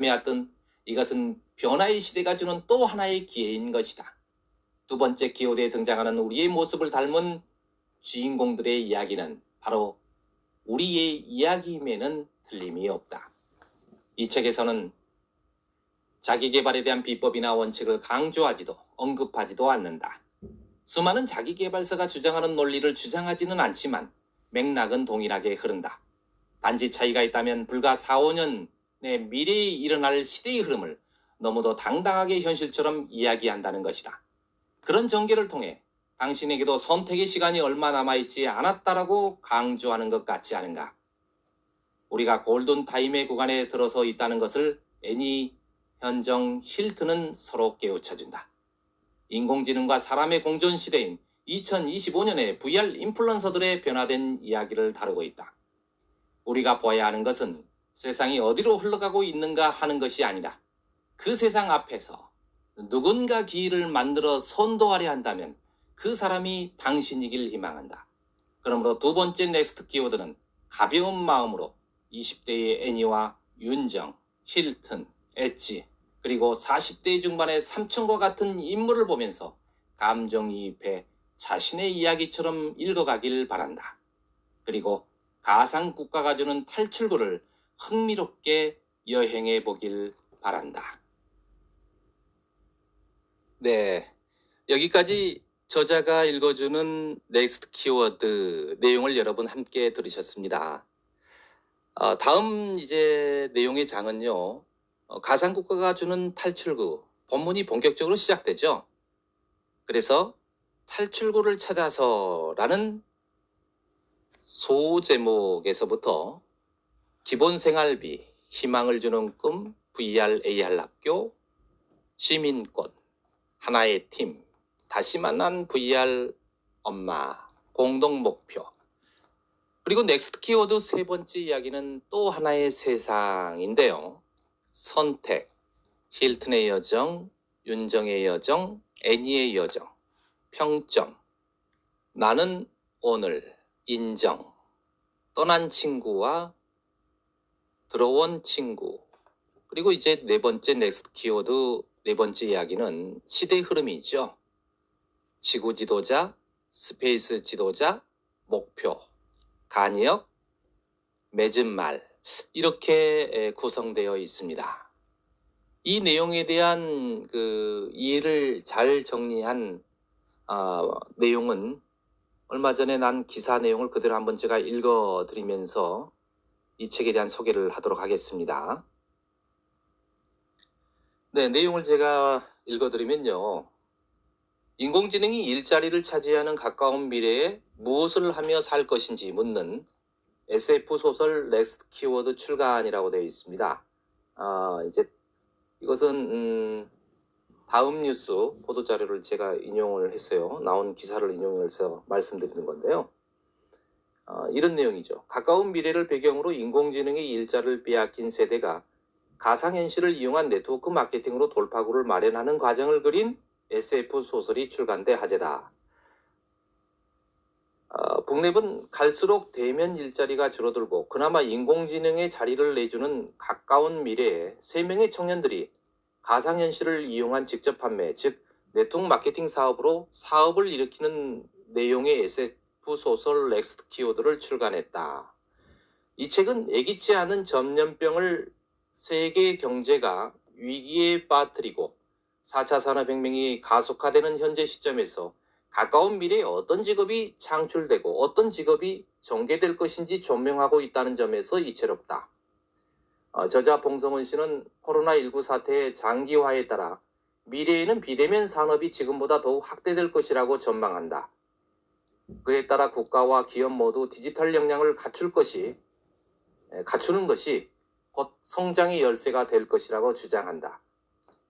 매었던 이것은 변화의 시대가 주는 또 하나의 기회인 것이다. 두 번째 키워드에 등장하는 우리의 모습을 닮은 주인공들의 이야기는 바로 우리의 이야기임에는 틀림이 없다. 이 책에서는 자기 개발에 대한 비법이나 원칙을 강조하지도 언급하지도 않는다. 수많은 자기 개발서가 주장하는 논리를 주장하지는 않지만 맥락은 동일하게 흐른다. 단지 차이가 있다면 불과 4, 5년 의 미래에 일어날 시대의 흐름을 너무도 당당하게 현실처럼 이야기한다는 것이다. 그런 전개를 통해 당신에게도 선택의 시간이 얼마 남아있지 않았다라고 강조하는 것 같지 않은가? 우리가 골든 타임의 구간에 들어서 있다는 것을 애니, 현정, 힐트는 서로 깨우쳐준다. 인공지능과 사람의 공존 시대인 2025년의 VR 인플루언서들의 변화된 이야기를 다루고 있다. 우리가 보아야 하는 것은 세상이 어디로 흘러가고 있는가 하는 것이 아니라 그 세상 앞에서 누군가 기회를 만들어 선도하려 한다면 그 사람이 당신이길 희망한다. 그러므로 두 번째 넥스트 키워드는 가벼운 마음으로 20대의 애니와 윤정, 힐튼, 엣지, 그리고 40대 중반의 삼촌과 같은 인물을 보면서 감정이입해 자신의 이야기처럼 읽어가길 바란다. 그리고 가상 국가가 주는 탈출구를 흥미롭게 여행해 보길 바란다. 네. 여기까지 저자가 읽어주는 넥스트 키워드 내용을 여러분 함께 들으셨습니다. 어, 다음 이제 내용의 장은요. 어, 가상국가가 주는 탈출구. 본문이 본격적으로 시작되죠. 그래서 탈출구를 찾아서라는 소제목에서부터 기본 생활비, 희망을 주는 꿈, VR AR 학교, 시민권, 하나의 팀, 다시 만난 VR 엄마, 공동 목표. 그리고 넥스트 키워드 세 번째 이야기는 또 하나의 세상인데요. 선택, 힐튼의 여정, 윤정의 여정, 애니의 여정, 평점, 나는 오늘, 인정, 떠난 친구와 들어온 친구, 그리고 이제 네 번째 넥스트 키워드 네 번째 이야기는 시대 흐름이죠. 지구 지도자, 스페이스 지도자, 목표, 간역, 맺은 말 이렇게 에, 구성되어 있습니다. 이 내용에 대한 그 이해를 잘 정리한 아, 내용은 얼마 전에 난 기사 내용을 그대로 한번 제가 읽어드리면서 이 책에 대한 소개를 하도록 하겠습니다. 네, 내용을 제가 읽어드리면요. 인공지능이 일자리를 차지하는 가까운 미래에 무엇을 하며 살 것인지 묻는 SF 소설 넥스트 키워드 출간이라고 되어 있습니다. 아, 이제 이것은 음, 다음 뉴스 보도 자료를 제가 인용을 했어요. 나온 기사를 인용해서 말씀드리는 건데요. 아, 이런 내용이죠. 가까운 미래를 배경으로 인공지능의 일자를 빼앗긴 세대가 가상현실을 이용한 네트워크 마케팅으로 돌파구를 마련하는 과정을 그린 SF 소설이 출간돼 화제다. 어, 북랩은 갈수록 대면 일자리가 줄어들고 그나마 인공지능의 자리를 내주는 가까운 미래에 3명의 청년들이 가상현실을 이용한 직접 판매, 즉 네트워크 마케팅 사업으로 사업을 일으키는 내용의 SF 소설 넥스트 키워드를 출간했다. 이 책은 애기지 않은 전염병을 세계 경제가 위기에 빠뜨리고 4차 산업혁명이 가속화되는 현재 시점에서 가까운 미래에 어떤 직업이 창출되고 어떤 직업이 전개될 것인지 조명하고 있다는 점에서 이채롭다. 어, 저자 봉성원 씨는 코로나19 사태의 장기화에 따라 미래에는 비대면 산업이 지금보다 더욱 확대될 것이라고 전망한다. 그에 따라 국가와 기업 모두 디지털 역량을 갖출 것이 에, 갖추는 것이 곧 성장의 열쇠가 될 것이라고 주장한다.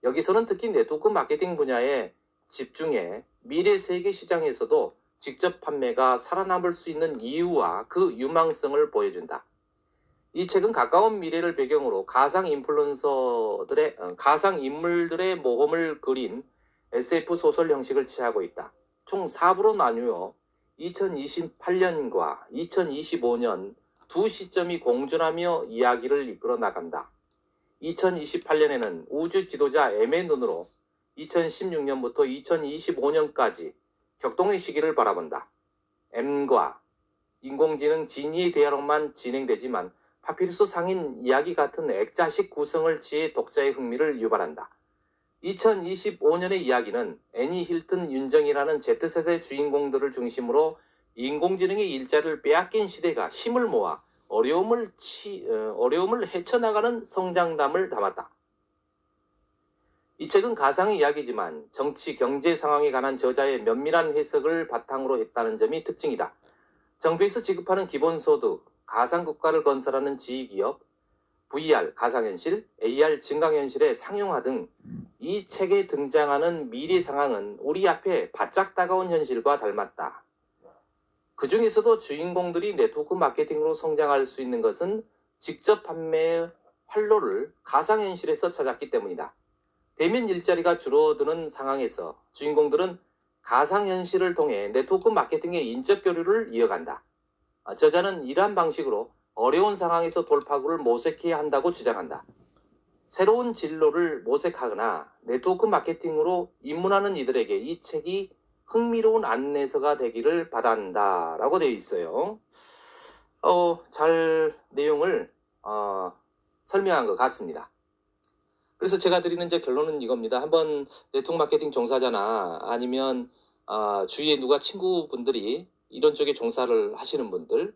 여기서는 특히 네트워크 마케팅 분야에 집중해 미래 세계 시장에서도 직접 판매가 살아남을 수 있는 이유와 그 유망성을 보여준다. 이 책은 가까운 미래를 배경으로 가상 인플루언서들의 어, 가상 인물들의 모험을 그린 SF 소설 형식을 취하고 있다. 총 4부로 나뉘어 2028년과 2025년 두 시점이 공존하며 이야기를 이끌어 나간다. 2028년에는 우주 지도자 M의 눈으로 2016년부터 2025년까지 격동의 시기를 바라본다. M과 인공지능 진이의 대화로만 진행되지만 파피루스 상인 이야기 같은 액자식 구성을 지해 독자의 흥미를 유발한다. 2025년의 이야기는 애니 힐튼 윤정이라는 Z세대 주인공들을 중심으로 인공지능의 일자리를 빼앗긴 시대가 힘을 모아 어려움을 치, 어, 어려움을 헤쳐나가는 성장담을 담았다. 이 책은 가상의 이야기지만 정치, 경제 상황에 관한 저자의 면밀한 해석을 바탕으로 했다는 점이 특징이다. 정부에서 지급하는 기본소득, 가상국가를 건설하는 지휘기업, VR, 가상현실, AR, 증강현실의 상용화 등 이 책에 등장하는 미래 상황은 우리 앞에 바짝 다가온 현실과 닮았다. 그 중에서도 주인공들이 네트워크 마케팅으로 성장할 수 있는 것은 직접 판매의 활로를 가상현실에서 찾았기 때문이다. 대면 일자리가 줄어드는 상황에서 주인공들은 가상현실을 통해 네트워크 마케팅의 인적 교류를 이어간다. 아, 저자는 이러한 방식으로 어려운 상황에서 돌파구를 모색해야 한다고 주장한다. 새로운 진로를 모색하거나 네트워크 마케팅으로 입문하는 이들에게 이 책이 흥미로운 안내서가 되기를 바란다 라고 되어 있어요. 어, 잘 내용을 어, 설명한 것 같습니다. 그래서 제가 드리는 제 결론은 이겁니다. 한번 네트워크 마케팅 종사자나 아니면 아, 주위에 누가 친구분들이 이런 쪽에 종사를 하시는 분들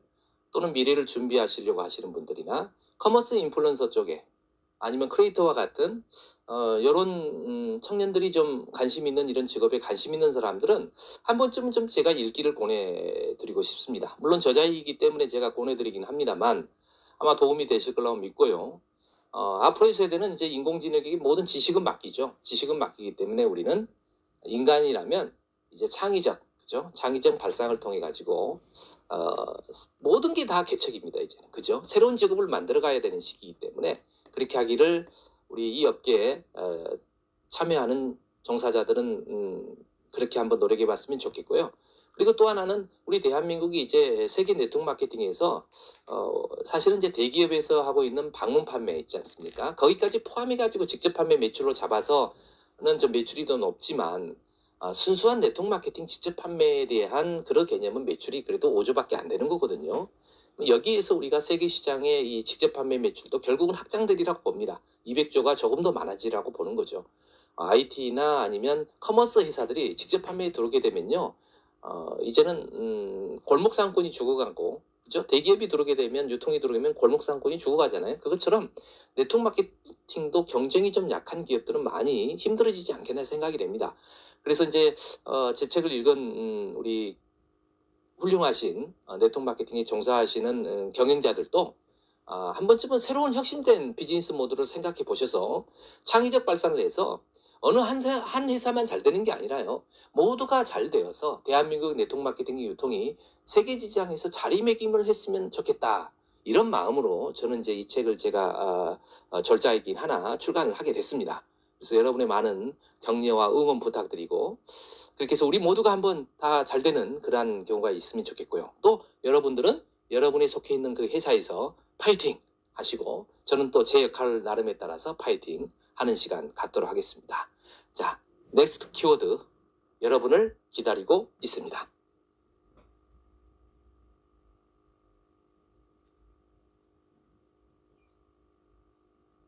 또는 미래를 준비하시려고 하시는 분들이나 커머스 인플루언서 쪽에 아니면 크리에이터와 같은 어, 이런 음, 청년들이 좀 관심 있는 이런 직업에 관심 있는 사람들은 한 번쯤은 좀 제가 읽기를 권해드리고 싶습니다. 물론 저자이기 때문에 제가 권해드리긴 합니다만 아마 도움이 되실 거라고 믿고요. 어, 앞으로의 세대는 이제 인공지능에게 모든 지식은 맡기죠. 지식은 맡기기 때문에 우리는 인간이라면 이제 창의적, 그죠? 창의적 발상을 통해 가지고 어, 모든 게 다 개척입니다. 이제는 그죠? 새로운 직업을 만들어 가야 되는 시기이기 때문에 그렇게 하기를 우리 이 업계에 어, 참여하는 종사자들은 음, 그렇게 한번 노력해 봤으면 좋겠고요. 그리고 또 하나는 우리 대한민국이 이제 세계 네트워크 마케팅에서 어, 사실은 이제 대기업에서 하고 있는 방문 판매 있지 않습니까? 거기까지 포함해 가지고 직접 판매 매출로 잡아서는 좀 매출이 더 높지만 아, 순수한 네트워크 마케팅 직접 판매에 대한 그런 개념은 매출이 그래도 5조밖에 안 되는 거거든요. 여기에서 우리가 세계 시장의 이 직접 판매 매출도 결국은 확장되리라고 봅니다. 200조가 조금 더 많아지라고 보는 거죠. IT나 아니면 커머스 회사들이 직접 판매에 들어오게 되면요. 어, 이제는 음, 골목 상권이 죽어가고 그죠? 대기업이 들어오게 되면 유통이 들어오면 골목 상권이 죽어가잖아요. 그것처럼 네트워크 마케팅도 경쟁이 좀 약한 기업들은 많이 힘들어지지 않겠나 생각이 됩니다. 그래서 이제 어, 제 책을 읽은 음, 우리 훌륭하신 어, 네트워크 마케팅에 종사하시는 음, 경영자들도 아, 한 번쯤은 새로운 혁신된 비즈니스 모델을 생각해 보셔서 창의적 발상을 해서 어느 한, 세- 한 회사만 잘 되는 게 아니라요. 모두가 잘 되어서 대한민국 네트워크 마케팅 유통이 세계 시장에서 자리매김을 했으면 좋겠다. 이런 마음으로 저는 이제 이 책을 제가 아, 어, 절자이긴 하나 출간을 하게 됐습니다. 그래서 여러분의 많은 격려와 응원 부탁드리고 그렇게 해서 우리 모두가 한번 다 잘 되는 그러한 경우가 있으면 좋겠고요. 또 여러분들은 여러분이 속해 있는 그 회사에서 파이팅 하시고 저는 또 제 역할 나름에 따라서 파이팅 하는 시간 갖도록 하겠습니다. 자, 넥스트 키워드 여러분을 기다리고 있습니다.